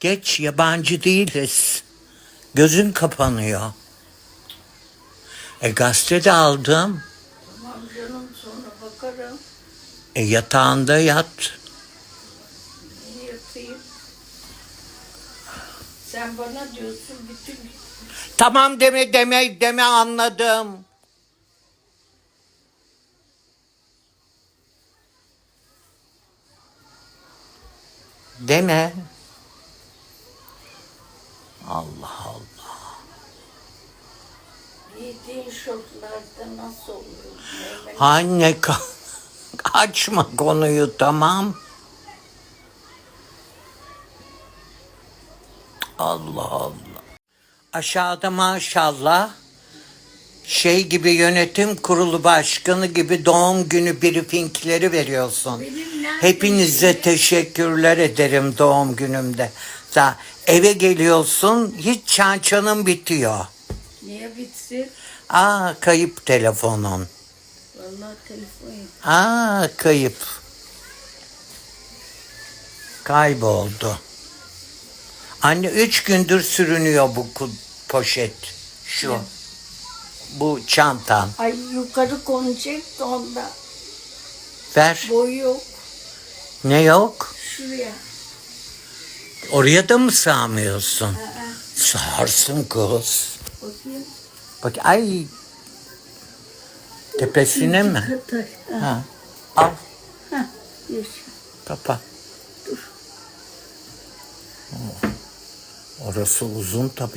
Geç yabancı değiliz. Gözün kapanıyor. E gazete de aldım. Tamam canım sonra bakarım. E yatağında yat. Yatayım. Sen bana diyorsun bütün Tamam deme deme deme anladım. Deme. Allah Allah. giydiğin şortlarda nasıl oluyor? Meyve- Anne ka- açma konuyu tamam. Allah Allah. Aşağıda maşallah şey gibi yönetim kurulu başkanı gibi doğum günü briefingleri veriyorsun. Benim nerede Hepinize teşekkürler ederim doğum günümde. Sa eve geliyorsun hiç çançanın bitiyor. Niye bitsin? Aa kayıp telefonun. Vallahi telefon yok. Aa kayıp. Kayboldu. Anne üç gündür sürünüyor bu poşet. Şu. Bu çantan. Ay yukarı konacak da onda. Ver. Boy yok. Ne yok? Şuraya. Oraya da mı sığamıyorsun? Aa, Sağarsın kız. bakayım. Bak ay. Tepesine mi? Ha. Al. ha, yaşa. Kapa. Orası uzun tabii.